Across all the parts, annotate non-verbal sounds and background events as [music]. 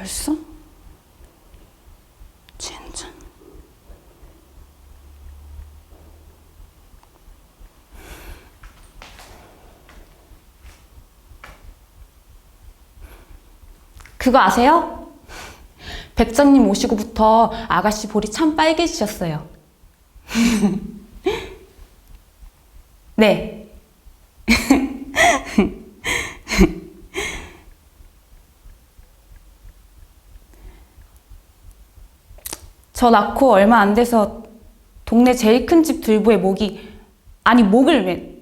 벌써? 젠장. 그거 아세요? 백장님 오시고부터 아가씨 볼이 참 빨개지셨어요. [laughs] 네. 저 낳고 얼마 안 돼서 동네 제일 큰 집 들보의 목이 아니 목을 왜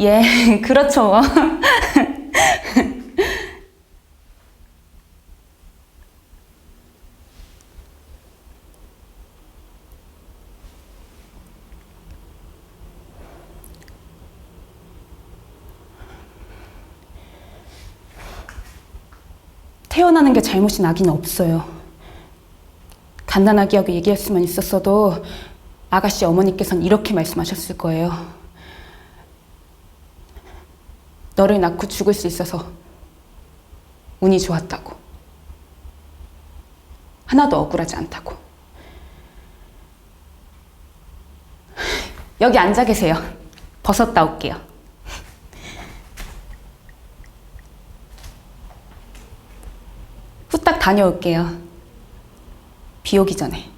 예, [laughs] 그렇죠. 태어나는 게 잘못인 아기는 없어요. 간단하게 얘기할 수만 있었어도 아가씨 어머니께서는 이렇게 말씀하셨을 거예요. 너를 낳고 죽을 수 있어서 운이 좋았다고. 하나도 억울하지 않다고. 여기 앉아 계세요. 버섯 따올게요. 후딱 다녀올게요. 비 오기 전에.